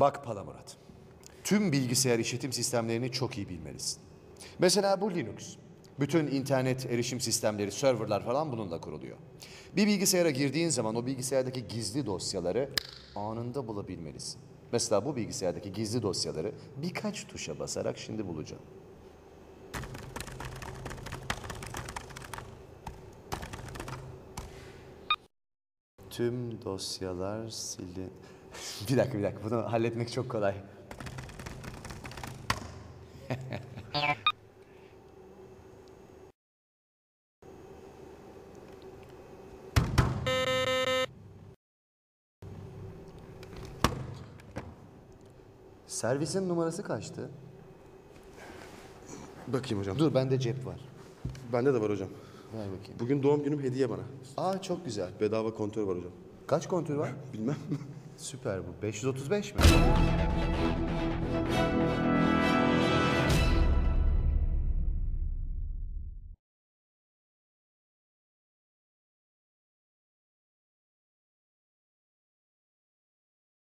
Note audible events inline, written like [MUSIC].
Bak Palamurat. Tüm bilgisayar işletim sistemlerini çok iyi bilmelisin. Mesela bu Linux. Bütün internet erişim sistemleri, serverlar falan bununla kuruluyor. Bir bilgisayara girdiğin zaman o bilgisayardaki gizli dosyaları anında bulabilmelisin. Mesela bu bilgisayardaki gizli dosyaları birkaç tuşa basarak şimdi bulacağım. Tüm dosyalar silin... bir dakika bir dakika bunu halletmek çok kolay. Servisin numarası kaçtı? Bakayım hocam. Dur bende cep var. Bende de var hocam. Ver bakayım. Bugün doğum günüm hediye bana. Aa çok güzel. Bedava kontör var hocam. Kaç kontür var? [LAUGHS] Bilmem. Süper bu. 535 mi?